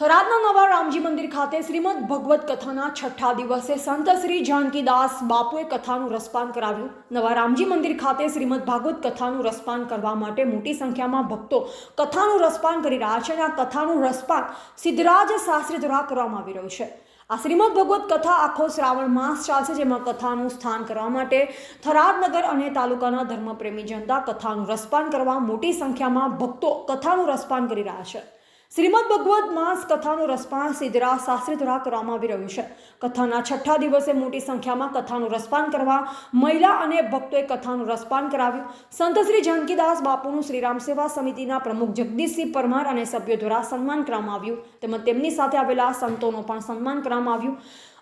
નવા રામજી મંદિર ખાતે શ્રીમદ ભગવત કથાના છઠ્ઠા દિવસે સંત શ્રી જાનકીદાસ બાપુએ કથાનું રસપાન કરાવ્યું. નવા રામજી મંદિર ખાતે શ્રીમદ ભાગવત કથાનું રસપાન કરવા માટે મોટી સંખ્યામાં ભક્તો કથાનું રસપાન કરી રહ્યા છે અને આ કથાનું રસપાન સિદ્ધરાજ શાસ્ત્રી દ્વારા કરવામાં આવી રહ્યું છે. આ શ્રીમદ ભગવત કથા આખો શ્રાવણ માસ ચાલશે, જેમાં કથાનું સ્થાન કરવા માટે થરાદનગર અને તાલુકાના ધર્મપ્રેમી જનતા કથાનું રસપાન કરવા મોટી સંખ્યામાં ભક્તો કથાનું રસપાન કરી રહ્યા છે. શ્રીમદ ભગવત માસ કથાનું રસપાન સિદ્ધરા શાસ્ત્રી દ્વારા કરવામાં આવી રહ્યું છે. કથાના છઠ્ઠા દિવસે મોટી સંખ્યામાં કથાનું રસપાન કરવા મહિલા અને ભક્તોએ કથાનું રસપાન કરાવ્યું. સંત શ્રી જાનકીદાસ બાપુનું શ્રીરામ સેવા સમિતિના પ્રમુખ જગદીશસિંહ પરમાર અને સભ્યો દ્વારા સન્માન કરવામાં આવ્યું. તેમજ તેમની સાથે આવેલા સંતોનું પણ સન્માન કરવામાં આવ્યું.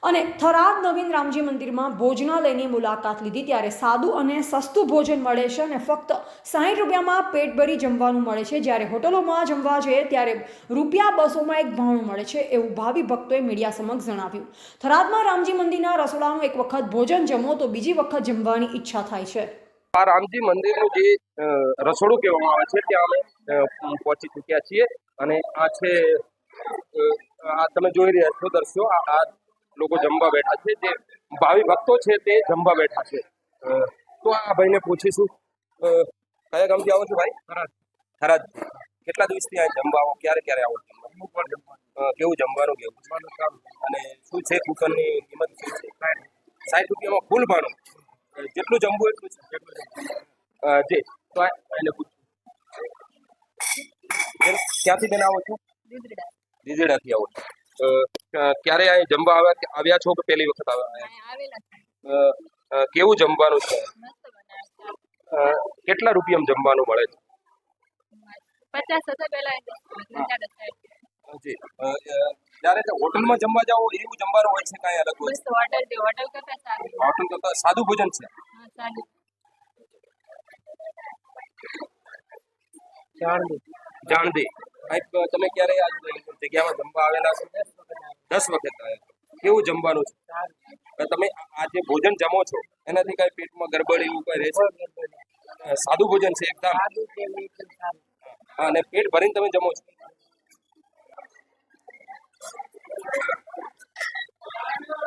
અને થરાદ નવીન રામજી મંદિરમાં ભોજનાલયની મુલાકાત લીધી ત્યારે સાદું અને સસ્તું ભોજન મળે છે અને ફક્ત સાહીઠ રૂપિયામાં પેટ ભરી જમવાનું મળે છે. જ્યારે હોટલોમાં જમવા જઈએ ત્યારે રૂપિયા બસોમાં એક ભાણું મળે છે એવું ભાવિ ભક્તોએ મીડિયા સમક્ષ જણાવ્યું. થરાદમાં રામજી મંદિરના રસોડાનું એક વખત ભોજન જમો તો બીજી વખત જમવાની ઈચ્છા થાય છે. આ રામજી મંદિરનું જે રસોડું કહેવામાં આવે છે ત્યાં અમે પહોંચી ચૂક્યા છીએ. અને આ છે આ તમે જોઈ રહ્યા છો, દર્શકો, આ આ લોકો જમવા બેઠા છે જે ભાવિ ભક્તો છે તે જમવા બેઠા છે. તો આ ભાઈને પૂછીશું. કયા ગામથી આવો છો ભાઈ? થરાદ. કેટલા દિવસથી આ જમવા આવો? ક્યારે ક્યારે આવો જમવા. અ, કેવું જમવાનું કેવું? અને શું છે કૂકરની કિંમત શું છે? સાઠ. રૂપિયામાં ફૂલ ભાણું. જેટલું જમવું એટલું છે. અ, જી. તો એને પૂછું. ક્યાંથી બેન આવો છો? દીદડાથી આવો છો. ક્યારે અહીં જમવા આવ્યા આવ્યા છો કે પહેલી વખત આવ્યા? કેવું જમવાનું છે? કેટલા રૂપિયામાં જમવાનું મળે છે? પચાસ હતા જી જ્યારે હોટલમાં જમવા જાઓ એવું જમવાનું હોય છે કાંઈ અલગ હોય? હોટલ હોટલ કરતા સારું. હોટલ કરતાં સાદું ભોજન છે? જાણદી જાણદી કંઈક તમે ક્યારે આ જગ્યામાં જમવા આવેલા છો? દસ વખત આવ્યા કેવું જમવાનું છે? તમે આ જે ભોજન જમો છો એનાથી કઈ પેટમાં ગરબડ એવું કઈ રહેશે અ, સાદું ભોજન છે એકદમ. હા, અને પેટ ભરીને તમે જમો છો.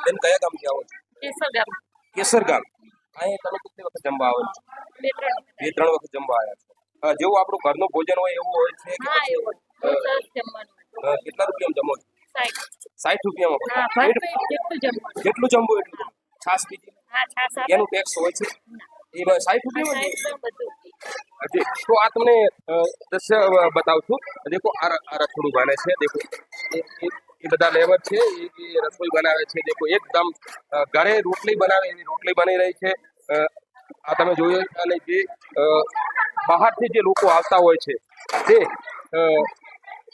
બેન કયા ગામથી આવો છો? કેસર ગામ. કેસર ગામ. અહીં તમે કેટલી વખત જમવા આવો છો? બે ત્રણ વખત. જમવા આવ્યા છો. જેવું આપણું ઘરનું ભોજન હોય એવું હોય છે કેટલા રૂપિયામાં જમો સાઠ. રૂપિયામાં? જેટલું જમવું એટલું છાસ બીજી? એનું ટેક્સ હોય છે? સાઠ રૂપિયામાં જ? તો આ તમને દ્રશ્ય બતાવું છું. દેખો આ રસોડું બને છે દેખો. એ બધા લેબર છે. એ રસોઈ બનાવે છે દેખો. એકદમ ઘરે રોટલી બનાવે એવી રોટલી બની રહી છે. આ તમે જોયું અને જે બહારથી જે લોકો આવતા હોય છે તે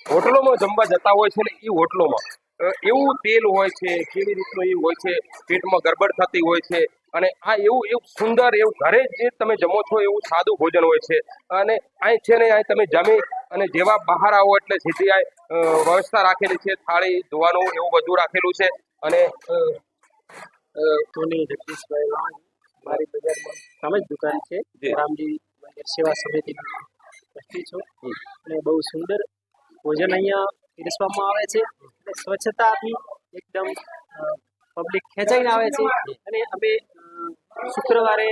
હોટલોમાં જમવા જતા હોય છે ને એ હોટલોમાં. એવું તેલ હોય છે કેવી રીતનું એ હોય છે પેટમાં ગડબડ થતી હોય છે અને આ એવું એવું સુંદર એવું ઘરે જે તમે જમો છો એવું સાદું ભોજન હોય છે. અને અહીં છે ને અહીં તમે જમી અને જેવા બહાર આવો એટલે સીધી આ વ્યવસ્થા રાખેલી છે થાળી ધોવાનું એવું બધું રાખેલું છે. અને સોની જગદીશભાઈ વાણી મારી બજારમાં સામે જ દુકાન છે. રામજી સેવા સમિતિ છું. અને બહુ સુંદર ભોજન અહીંયા પીરસવામાં આવે છે. અને સ્વચ્છતાથી એકદમ પબ્લિક ખેંચાઈને આવે છે. અને અમે શુક્રવારે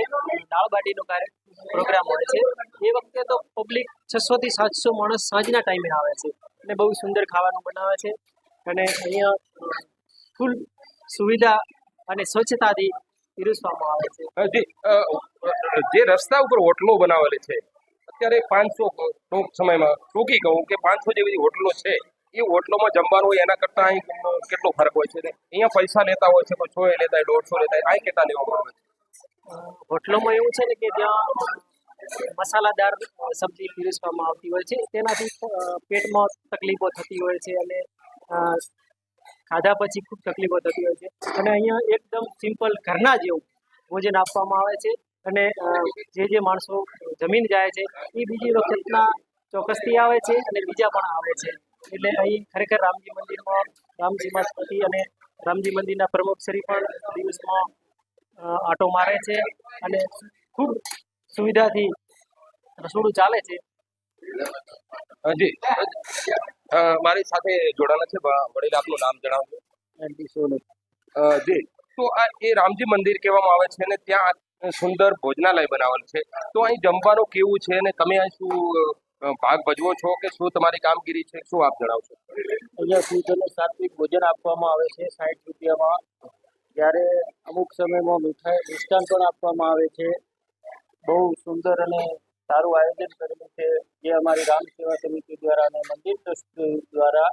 દાળ બાટીનો પ્રોગ્રામ હોય છે. એ વખતે તો પબ્લિક છસો થી સાતસો માણસ સાંજના ટાઈમે આવે છે. અને બહુ સુંદર ખાવાનું બનાવે છે. અને અહીંયા ફૂલ સુવિધા અને સ્વચ્છતાથી પીરસવામાં આવે છે. જે રસ્તા ઉપર હોટલો બનાવેલી છે અત્યારે પાંચસો ટૂંક સમયમાં ટૂંકી કહું કે પાંચસો જેવી હોટલો છે, એ હોટલોમાં જમવાનું હોય એના કરતાં અહીં કેટલો ફરક હોય છે અહીંયા પૈસા લેતા હોય છે સો એ લેતા હોય, દોઢસો લેતા હોય, અહીં કેટલા લેવામાં આવે છે? હોટલોમાં એવું છે ને કે ત્યાં મસાલાદાર સબ્જી પીરસવામાં આવતી હોય છે, તેનાથી પેટમાં તકલીફો થતી હોય છે અને ખાધા પછી ખૂબ તકલીફો થતી હોય છે. અને અહીંયા એકદમ સિમ્પલ ઘરના જેવું ભોજન આપવામાં આવે છે. અને જે જે માણસો જમીન જાય છે એ બીજી વખતના ચોક્કસથી આવે છે અને બીજા પણ આવે છે. એટલે અહીં ખરેખર રામજી મંદિરમાં રામજીમાં સ્મૃતિ અને રામજી મંદિરના પ્રમુખ શ્રી પણ દિવસમાં આટો મારે છે અને ખૂબ સુવિધાથી રસોડું ચાલે છે. હાજી. મારી સાથે જોડાણા છે વડીલ આપનું નામ જણાવજો. જી. તો આ એ રામજી મંદિર કહેવામાં આવે છે ને ત્યાં સુંદર ભોજનાલય બનાવેલ છે. તો અહીં જમવાનું કેવું છે અને તમે અહીં શું ભાગ ભજવો છો કે શું તમારી કામગીરી છે? શું આપ જણાવશો? અહીંયા સુધી અને સાત્વિક ભોજન આપવામાં આવે છે, સાઠ રૂપિયામાં. જ્યારે અમુક સમયમાં મીઠાઈ, મિષ્ટાન પણ આપવામાં આવે છે. બહુ સુંદર અને સારું આયોજન કરેલું છે. જે અમારી રામ સેવા સમિતિ દ્વારા અને મંદિર ટ્રસ્ટ દ્વારા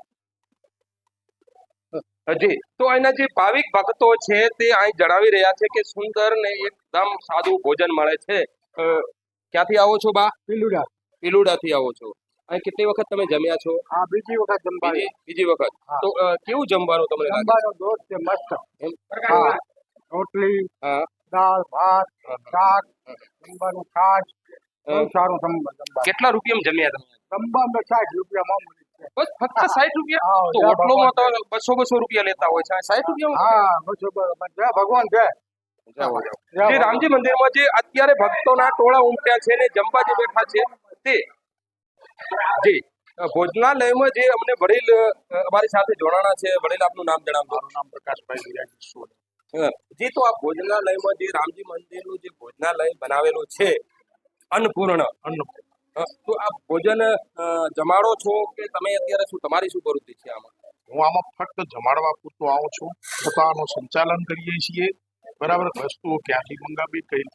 જી. તો અહીંના જે ભાવિક ભક્તો છે તે અહીં જણાવી રહ્યા છે કે સુંદર ને એકદમ સાદું ભોજન મળે છે. ક્યાંથી આવો છો બા? પીલુડા પીલુડા થી આવો છો. અહીં કેટલી વખત તમે જમ્યા છો? હા બીજી વખત જમવાની. બીજી વખત. તો કેવું જમવાનું તમને જમવાનો દોસ્ત છે મસ્ત. હા. રોટલી હા. દાળ ભાત શાક જમવાનું છાશ. સારું જમવા જમવા કેટલા રૂપિયામાં જમ્યા તમે? જમવામાં સાઠ રૂપિયામાં બસ ફક્ત સાઈઠ રૂપિયા? તો જય હોટલોમાં તો બસો બસો રૂપિયા લેતા હોય છે. સાઈઠ રૂપિયા હા બસો ભગવાન છે જે રામજી મંદિરમાં જે અત્યારે ભક્તોના ટોળા ઉમટ્યા છે ને જમવા જે બેઠા છે તે જે ભોજનાલયમાં જે અમને વડીલ અમારી સાથે જોડાણા છે વડીલ આપનું નામ જણાવજો. નામ પ્રકાશભાઈ વિરાજી સોની અ, તો આ ભોજનાલયમાં જે રામજી મંદિરનું જે ભોજનાલય બનાવેલું છે અન્નપૂર્ણ. અન્ન અ, તો આ ભોજન જમાડો છો કે તમે અત્યારે શું, તમારી શું પ્રવૃત્તિ છે આમાં? હું આમાં ફક્ત જમાડવા પૂરતો આવું છું. પોતાનું સંચાલન કરીએ છીએ. બરાબર, વસ્તુઓ ક્યાંથી મંગાવી, કઈ